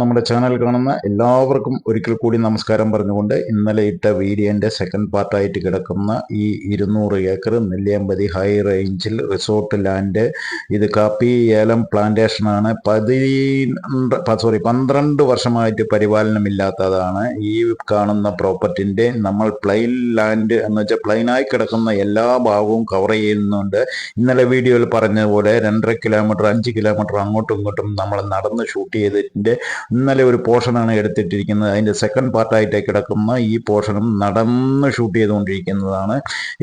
നമ്മുടെ ചാനൽ കാണുന്ന എല്ലാവർക്കും ഒരിക്കൽ കൂടി നമസ്കാരം പറഞ്ഞുകൊണ്ട് ഇന്നലെ ഇട്ട വീഡിയോന്റെ സെക്കൻഡ് പാർട്ടായിട്ട് കിടക്കുന്ന ഈ ഇരുന്നൂറ് ഏക്കർ നെല്ലിയമ്പതി ഹൈ റേഞ്ചിൽ റിസോർട്ട് ലാൻഡ് ഇത് കാപ്പി ഏലം പ്ലാന്റേഷനാണ് പതി സോറി പന്ത്രണ്ട് വർഷമായിട്ട് പരിപാലനമില്ലാത്തതാണ്. ഈ കാണുന്ന പ്രോപ്പർട്ടിന്റെ നമ്മൾ പ്ലെയിൻ ലാൻഡ് എന്ന് വെച്ചാൽ പ്ലെയിനായി കിടക്കുന്ന എല്ലാ ഭാഗവും കവർ ചെയ്യുന്നുണ്ട്. ഇന്നലെ വീഡിയോയിൽ പറഞ്ഞതുപോലെ രണ്ടര കിലോമീറ്റർ അഞ്ച് കിലോമീറ്റർ അങ്ങോട്ടും ഇങ്ങോട്ടും നമ്മൾ നടന്ന് ഷൂട്ട് ചെയ്തതിന്റെ ഇന്നലെ ഒരു പോർഷനാണ് എടുത്തിട്ടിരിക്കുന്നത്. അതിന്റെ സെക്കൻഡ് പാർട്ടായിട്ട് കിടക്കുന്ന ഈ പോർഷനും നടന്ന് ഷൂട്ട് ചെയ്തുകൊണ്ടിരിക്കുന്നതാണ്.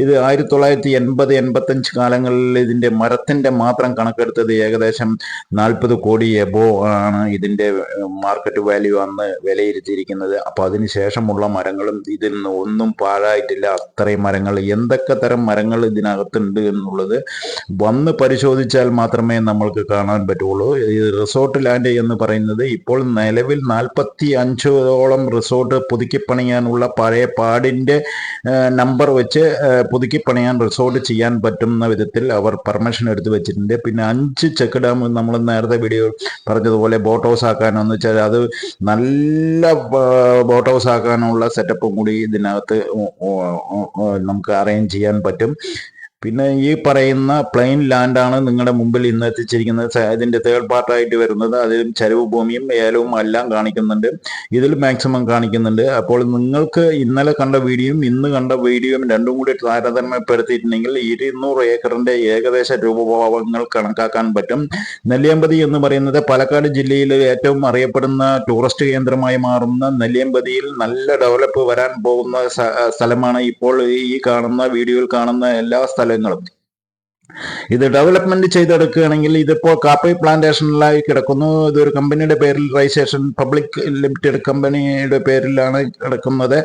ഇത് ആയിരത്തി തൊള്ളായിരത്തി എൺപത് എൺപത്തഞ്ച് കാലങ്ങളിൽ ഇതിന്റെ മരത്തിന്റെ മാത്രം കണക്കെടുത്തത് ഏകദേശം നാൽപ്പത് കോടി എബോ ആണ് ഇതിന്റെ മാർക്കറ്റ് വാല്യൂ അന്ന് വിലയിരുത്തിയിരിക്കുന്നത്. അപ്പോൾ അതിന് ശേഷമുള്ള മരങ്ങളും ഇതിൽ നിന്ന് ഒന്നും പാഴായിട്ടില്ല. അത്രയും മരങ്ങൾ എന്തൊക്കെ തരം മരങ്ങൾ ഇതിനകത്തുണ്ട് എന്നുള്ളത് വന്ന് പരിശോധിച്ചാൽ മാത്രമേ നമ്മൾക്ക് കാണാൻ പറ്റുള്ളൂ. ഈ റിസോർട്ട് ലാൻഡ് എന്ന് പറയുന്നത് ഇപ്പോൾ നിലവിൽ നാൽപ്പത്തി അഞ്ചോളം റിസോർട്ട് പുതുക്കി പണിയാനുള്ള പഴയ പാടിന്റെ നമ്പർ വെച്ച് പുതുക്കി പണിയാൻ റിസോർട്ട് ചെയ്യാൻ പറ്റുന്ന വിധത്തിൽ അവർ പെർമിഷൻ എടുത്തു വെച്ചിട്ടുണ്ട്. പിന്നെ അഞ്ച് ചെക്ക് ഡാം നമ്മൾ നേരത്തെ വീഡിയോ പറഞ്ഞതുപോലെ ബോട്ട് ഹൗസ് ആക്കാനെന്ന് വെച്ചാൽ അത് നല്ല ബോട്ട് ഹൗസ് ആക്കാനുള്ള സെറ്റപ്പും കൂടി ഇതിനകത്ത് നമുക്ക് അറേഞ്ച് ചെയ്യാൻ പറ്റും. പിന്നെ ഈ പറയുന്ന പ്ലെയിൻ ലാൻഡാണ് നിങ്ങളുടെ മുമ്പിൽ ഇന്ന് എത്തിച്ചിരിക്കുന്നത്. ഇതിന്റെ തേർഡ് പാർട്ടായിട്ട് വരുന്നത് അതിലും ചരിവ് ഭൂമിയും ഏലവും എല്ലാം കാണിക്കുന്നുണ്ട്. ഇതിൽ മാക്സിമം കാണിക്കുന്നുണ്ട്. അപ്പോൾ നിങ്ങൾക്ക് ഇന്നലെ കണ്ട വീഡിയോയും ഇന്ന് കണ്ട വീഡിയോയും രണ്ടും കൂടി താരതമ്യപ്പെടുത്തിയിട്ടുണ്ടെങ്കിൽ ഇരുന്നൂറ് ഏക്കറിന്റെ ഏകദേശ രൂപഭാവങ്ങൾ കണക്കാക്കാൻ പറ്റും. നെല്ലിയമ്പതി എന്ന് പറയുന്നത് പാലക്കാട് ജില്ലയിൽ ഏറ്റവും അറിയപ്പെടുന്ന ടൂറിസ്റ്റ് കേന്ദ്രമായി മാറുന്ന നെല്ലിയമ്പതിയിൽ നല്ല ഡെവലപ്പ് വരാൻ പോകുന്ന സ്ഥലമാണ് ഇപ്പോൾ ഈ കാണുന്ന വീഡിയോയിൽ കാണുന്ന എല്ലാ സ്ഥലങ്ങളും ഇത് ഡെവലപ്മെന്റ് ചെയ്തെടുക്കുകയാണെങ്കിൽ ഇതിപ്പോ കാപ്പി പ്ലാന്റേഷനിലായി കിടക്കുന്നു. ഇതൊരു കമ്പനിയുടെ പേരിൽ രജിസ്ട്രേഷൻ പബ്ലിക് ലിമിറ്റഡ് കമ്പനിയുടെ പേരിലാണ് കിടക്കുന്നത്.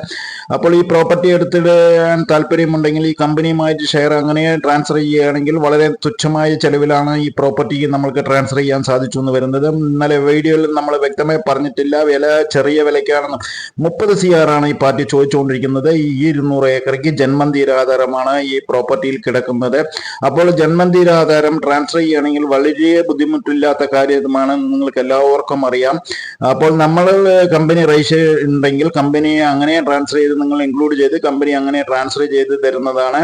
അപ്പോൾ ഈ പ്രോപ്പർട്ടി എടുത്തിടാൻ താല്പര്യമുണ്ടെങ്കിൽ ഈ കമ്പനിയുമായിട്ട് ഷെയർ അങ്ങനെ ട്രാൻസ്ഫർ ചെയ്യുകയാണെങ്കിൽ വളരെ തുച്ഛമായ ചെലവിലാണ് ഈ പ്രോപ്പർട്ടി നമ്മൾക്ക് ട്രാൻസ്ഫർ ചെയ്യാൻ സാധിച്ചു എന്ന് വരുന്നത്. ഇന്നലെ വീഡിയോയിൽ നമ്മൾ വ്യക്തമായി പറഞ്ഞിട്ടില്ല. വില ചെറിയ വിലയ്ക്കാണെന്ന് മുപ്പത് സി ആണ് ഈ പാർട്ടി ചോദിച്ചുകൊണ്ടിരിക്കുന്നത്. ഈ ഇരുന്നൂറ് ഏക്കർക്ക് ജന്മന്തിരാധാരമാണ് ഈ പ്രോപ്പർട്ടിയിൽ കിടക്കുന്നത്. അപ്പോൾ ജന്മന്തീരാധാരം ട്രാൻസ്ഫർ ചെയ്യുകയാണെങ്കിൽ വളരെ ബുദ്ധിമുട്ടില്ലാത്ത കാര്യമാണ്. നിങ്ങൾക്ക് എല്ലാവർക്കും അറിയാം. അപ്പോൾ നമ്മൾ കമ്പനി റൈസ് ഉണ്ടെങ്കിൽ കമ്പനി അങ്ങനെ ട്രാൻസ്ഫർ ചെയ്ത് നിങ്ങൾ ഇൻക്ലൂഡ് ചെയ്ത് കമ്പനി അങ്ങനെ ട്രാൻസ്ഫർ ചെയ്ത് തരുന്നതാണ്.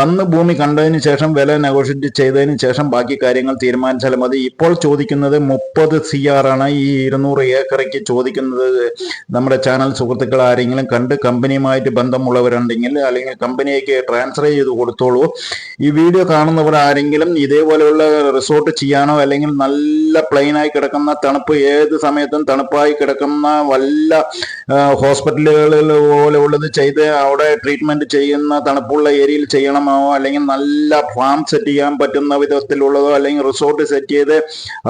വന്ന് ഭൂമി കണ്ടതിന് ശേഷം വില നെഗോഷിയേറ്റ് ചെയ്തതിന് ശേഷം ബാക്കി കാര്യങ്ങൾ തീരുമാനിച്ചാൽ മതി. ഇപ്പോൾ ചോദിക്കുന്നത് മുപ്പത് സി ആർ ആണ്. ഈ ഇരുന്നൂറ് ഏക്കറയ്ക്ക് ചോദിക്കുന്നത് നമ്മുടെ ചാനൽ സുഹൃത്തുക്കൾ ആരെങ്കിലും കണ്ട് കമ്പനിയുമായിട്ട് ബന്ധമുള്ളവരുണ്ടെങ്കിൽ അല്ലെങ്കിൽ കമ്പനിക്ക് ട്രാൻസ്ഫർ ചെയ്ത് കൊടുത്തോളൂ. ഈ വീഡിയോ കാണുന്നവർ ആരെങ്കിലും ഇതേപോലെയുള്ള റിസോർട്ട് ചെയ്യാനോ അല്ലെങ്കിൽ നല്ല പ്ലെയിനായി കിടക്കുന്ന തണുപ്പ് ഏത് സമയത്തും തണുപ്പായി കിടക്കുന്ന വല്ല ഹോസ്പിറ്റലുകളിൽ പോലെ ഉള്ളത് ചെയ്ത് അവിടെ ട്രീറ്റ്മെന്റ് ചെയ്യുന്ന തണുപ്പുള്ള ഏരിയയിൽ ചെയ്യണമോ? അല്ലെങ്കിൽ നല്ല ഫാം സെറ്റ് ചെയ്യാൻ പറ്റുന്ന വിധത്തിലുള്ളതോ അല്ലെങ്കിൽ റിസോർട്ട് സെറ്റ് ചെയ്ത്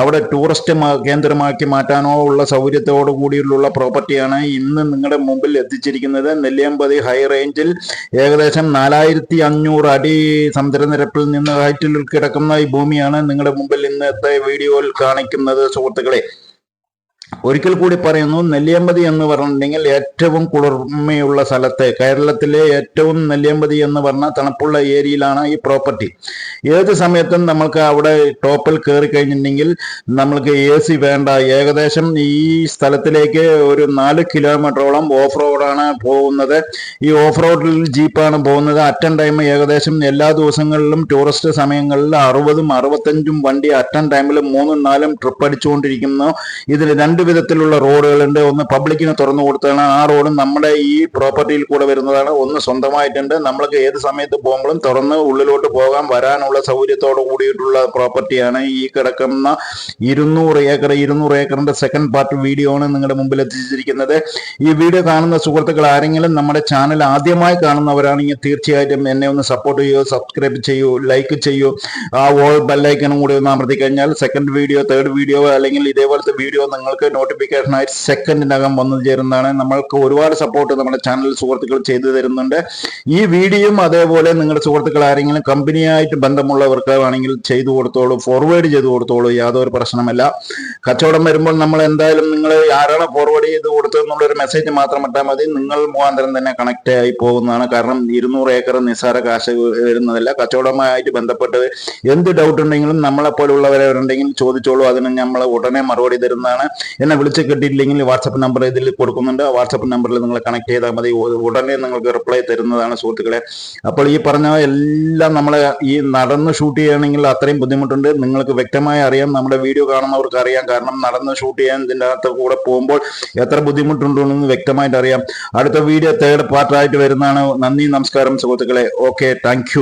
അവിടെ ടൂറിസ്റ്റ് കേന്ദ്രമാക്കി മാറ്റാനോ ഉള്ള സൗകര്യത്തോടു കൂടിയുള്ള പ്രോപ്പർട്ടിയാണ് ഇന്ന് നിങ്ങളുടെ മുമ്പിൽ എത്തിച്ചിരിക്കുന്നത്. നെല്ലിയമ്പതി ഹൈ റേഞ്ചിൽ ഏകദേശം നാലായിരത്തി അഞ്ഞൂറ് അടി സമുദ്രനിരപ്പിൽ നിന്ന് ഹൈറ്റിൽ കിടക്കുന്ന ഈ ഭൂമിയാണ് നിങ്ങളുടെ മുമ്പിൽ ഇന്നത്തെ വീഡിയോയിൽ കാണിക്കുന്നത് സുഹൃത്തുക്കളെ. ഒരിക്കൽ കൂടി പറയുന്നു നെല്ലിയമ്പതി എന്ന് പറഞ്ഞിട്ടുണ്ടെങ്കിൽ ഏറ്റവും കുളിർമയുള്ള സ്ഥലത്തെ കേരളത്തിലെ ഏറ്റവും നെല്ലിയമ്പതി എന്ന് പറഞ്ഞ തണുപ്പുള്ള ഏരിയയിലാണ് ഈ പ്രോപ്പർട്ടി. ഏത് സമയത്തും നമ്മൾക്ക് അവിടെ ടോപ്പിൽ കയറി കഴിഞ്ഞിട്ടുണ്ടെങ്കിൽ നമ്മൾക്ക് എ സി വേണ്ട. ഏകദേശം ഈ സ്ഥലത്തിലേക്ക് ഒരു നാല് കിലോമീറ്ററോളം ഓഫ് റോഡാണ് പോകുന്നത്. ഈ ഓഫ് റോഡിൽ ജീപ്പാണ് പോകുന്നത്. അറ്റൻ ടൈം ഏകദേശം എല്ലാ ദിവസങ്ങളിലും ടൂറിസ്റ്റ് സമയങ്ങളിൽ അറുപതും അറുപത്തഞ്ചും വണ്ടി അറ്റൻ ടൈമിൽ മൂന്നും നാലും ട്രിപ്പ് അടിച്ചുകൊണ്ടിരിക്കുന്നു. ഇതിൽ രണ്ട് വിധത്തിലുള്ള റോഡുകളുണ്ട്. ഒന്ന് പബ്ലിക്കിന് തുറന്നു കൊടുത്തതാണ്. ആ റോഡ് നമ്മുടെ ഈ പ്രോപ്പർട്ടിയിൽ കൂടെ വരുന്നതാണ്. ഒന്ന് സ്വന്തമായിട്ടുണ്ട്. നമ്മൾക്ക് ഏത് സമയത്ത് പോകുമ്പോഴും തുറന്ന് ഉള്ളിലോട്ട് പോകാം. വരാനുള്ള സൗകര്യത്തോട് കൂടിയിട്ടുള്ള പ്രോപ്പർട്ടിയാണ് ഈ കിടക്കുന്ന ഇരുന്നൂറ് ഏക്കർ ഇരുന്നൂറ് ഏക്കറിന്റെ സെക്കൻഡ് പാർട്ട് വീഡിയോ ആണ് നിങ്ങളുടെ മുമ്പിൽ എത്തിച്ചിരിക്കുന്നത്. ഈ വീഡിയോ കാണുന്ന സുഹൃത്തുക്കൾ ആരെങ്കിലും നമ്മുടെ ചാനൽ ആദ്യമായി കാണുന്നവരാണെങ്കിൽ തീർച്ചയായിട്ടും എന്നെ ഒന്ന് സപ്പോർട്ട് ചെയ്യൂ സബ്സ്ക്രൈബ് ചെയ്യൂ ലൈക്ക് ചെയ്യൂ. ആ ഓൾ ബെല്ലൈക്കനും കൂടി ഒന്ന് അമർത്തി കഴിഞ്ഞാൽ സെക്കൻഡ് വീഡിയോ തേർഡ് വീഡിയോ അല്ലെങ്കിൽ ഇതേപോലത്തെ വീഡിയോ നിങ്ങൾക്ക് നോട്ടിഫിക്കേഷൻ ആയിട്ട് സെക്കൻഡിനകം വന്നു ചേരുന്നതാണ്. നമ്മൾക്ക് ഒരുപാട് സപ്പോർട്ട് നമ്മുടെ ചാനൽ സുഹൃത്തുക്കൾ ചെയ്തു തരുന്നുണ്ട്. ഈ വീഡിയോയും അതേപോലെ നിങ്ങളുടെ സുഹൃത്തുക്കൾ ആരെങ്കിലും കമ്പനിയായിട്ട് ബന്ധമുള്ളവർക്ക് ആണെങ്കിൽ ചെയ്തു കൊടുത്തോളൂ ഫോർവേഡ് ചെയ്തു കൊടുത്തോളൂ യാതൊരു പ്രശ്നമല്ല കച്ചവടം വരുമ്പോൾ നമ്മൾ എന്തായാലും നിങ്ങൾ ആരാണ് ഫോർവേഡ് ചെയ്ത് കൊടുത്തതെന്നുള്ളൊരു മെസ്സേജ് മാത്രം ഇട്ടാൽ മതി. നിങ്ങൾ മുഖാന്തരം തന്നെ കണക്ട് ആയി പോകുന്നതാണ്. കാരണം ഇരുന്നൂറ് ഏക്കർ നിസ്സാര കാശ് വരുന്നതല്ല. കച്ചവടമായിട്ട് ബന്ധപ്പെട്ട് എന്ത് ഡൗട്ട് ഉണ്ടെങ്കിലും നമ്മളെ പോലുള്ളവരുണ്ടെങ്കിൽ ചോദിച്ചോളൂ. അതിന് നമ്മൾ ഉടനെ മറുപടി തരുന്നതാണ്. എന്നെ വിളിച്ച് കിട്ടിയില്ലെങ്കിൽ വാട്സപ്പ് നമ്പർ ഇതിൽ കൊടുക്കുന്നുണ്ട്. വാട്സപ്പ് നമ്പറിൽ നിങ്ങൾ കണക്ട് ചെയ്താൽ മതി. ഉടനെ നിങ്ങൾക്ക് റിപ്ലൈ തരുന്നതാണ് സുഹൃത്തുക്കളെ. അപ്പോൾ ഈ പറഞ്ഞ എല്ലാം നമ്മൾ ഈ നടന്ന് ഷൂട്ട് ചെയ്യുകയാണെങ്കിൽ അത്രയും ബുദ്ധിമുട്ടുണ്ട്. നിങ്ങൾക്ക് വ്യക്തമായി അറിയാം. നമ്മുടെ വീഡിയോ കാണുന്നവർക്ക് അറിയാം. കാരണം നടന്ന് ഷൂട്ട് ചെയ്യാൻ ഇതിന്റെ അകത്ത് കൂടെ പോകുമ്പോൾ എത്ര ബുദ്ധിമുട്ടുണ്ടെന്ന് വ്യക്തമായിട്ട് അറിയാം. അടുത്ത വീഡിയോ തേർഡ് പാർട്ടായിട്ട് വരുന്നതാണ്. നന്ദി നമസ്കാരം സുഹൃത്തുക്കളെ. Okay thank